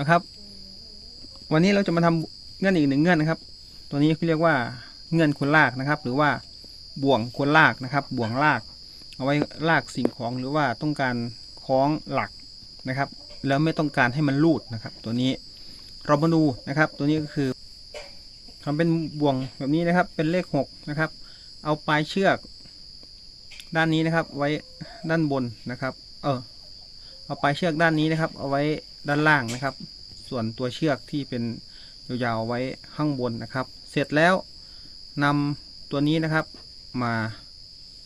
นะครับ วันนี้เราจะมาทำเงื่อนอีกหนึ่งเงื่อนนะครับ ตัวนี้เรียกว่าเงื่อนคนลากนะครับ หรือว่าบ่วงคนลากนะครับ บ่วงลาก เอาไว้ลากสิ่งของหรือว่าต้องการคล้องหลักนะครับ แล้วไม่ต้องการให้มันลูดนะครับ ตัวนี้เรามาดูนะครับ ตัวนี้ก็คือทำเป็นบ่วงแบบนี้นะครับ เป็นเลขหกนะครับ เอาปลายเชือก ด้านนี้นะครับ ไว้ด้านบนนะครับ เออ เอาปลายเชือกด้านนี้นะครับ เอาไว้ด้านล่างนะครับ ส่วนตัวเชือกที่เป็นยาวๆไว้ข้างบนนะครับ เสร็จแล้วนำตัวนี้นะครับมา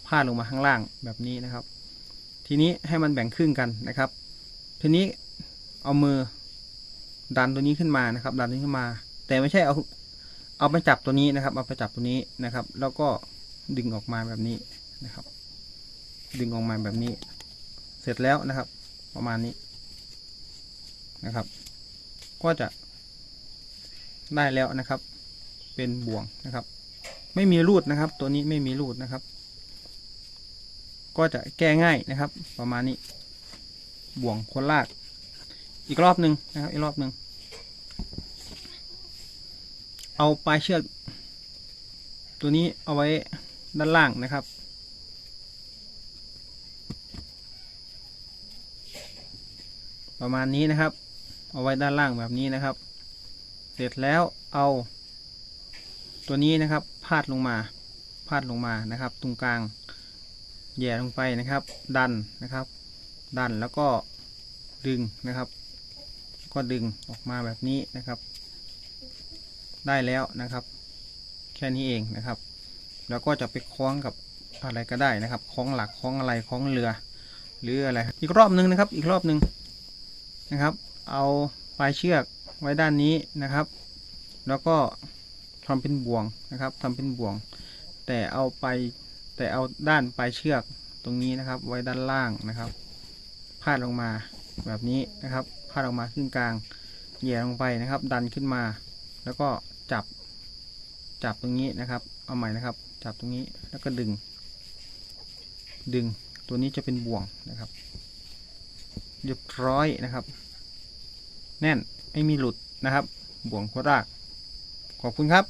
พาดลงมาข้างล่างแบบนี้นะครับ ทีนี้ให้มันแบ่งครึ่งกันนะครับ ทีนี้เอามือดันตัวนี้ขึ้นมานะครับ ดันนี้ขึ้นมา แต่ไม่ใช่เอาเอาไปจับตัวนี้นะครับ เอาไปจับตัวนี้นะครับ แล้วก็ดึงออกมาแบบนี้นะครับ ดึงออกมาแบบนี้ เสร็จแล้วนะครับ ประมาณนี้นะครับ ก็จะได้แล้วนะครับ เป็นบ่วงนะครับ ไม่มีรูดนะครับ ตัวนี้ไม่มีรูดนะครับ ก็จะแก้ง่ายนะครับ ประมาณนี้ บ่วงคนลาก อีกรอบหนึ่งนะครับ อีกรอบหนึ่งเอาปลายเชือกตัวนี้เอาไว้ด้านล่างนะครับ ประมาณนี้นะครับ เอาไว้ด้านล่างแบบนี้นะครับ เสร็จแล้วเอา ตัวนี้นะครับพาดลงมาพาดลงมานะครับ ตรงกลางแย่ลงไปนะครับ ดันนะครับ ดันแล้วก็ดึงนะครับ ก็ดึงออกมาแบบนี้นะครับ ได้แล้วนะครับ แค่นี้เองนะครับ แล้วก็จะไปคล้องกับอะไรก็ได้นะครับ คล้องหลักคล้องอะไรคล้องเรือ หรืออะไร อีกรอบหนึ่งนะครับ อีกรอบหนึ่ง นะครับ เอาปลายเชือกไว้ด้านนี้นะครับ แล้วก็ทำเป็นบ่วงนะครับทำเป็นบ่วง แต่เอาไปแต่เอาด้านปลายเชือกตรงนี้นะครับ ไว้ด้านล่างนะครับ พาดลงมาแบบนี้นะครับ พาดลงมาครึ่งกลางแหย่ลงไปนะครับ ดันขึ้นมา แล้วก็จับจับตรงนี้นะครับ เอาใหม่นะครับ จับตรงนี้แล้วก็ดึง ดึงตัวนี้จะเป็นบ่วงนะครับ เรียบร้อยนะครับ แน่นไม่มีหลุดนะครับ บ่วงโคตรรากขอบคุณครับ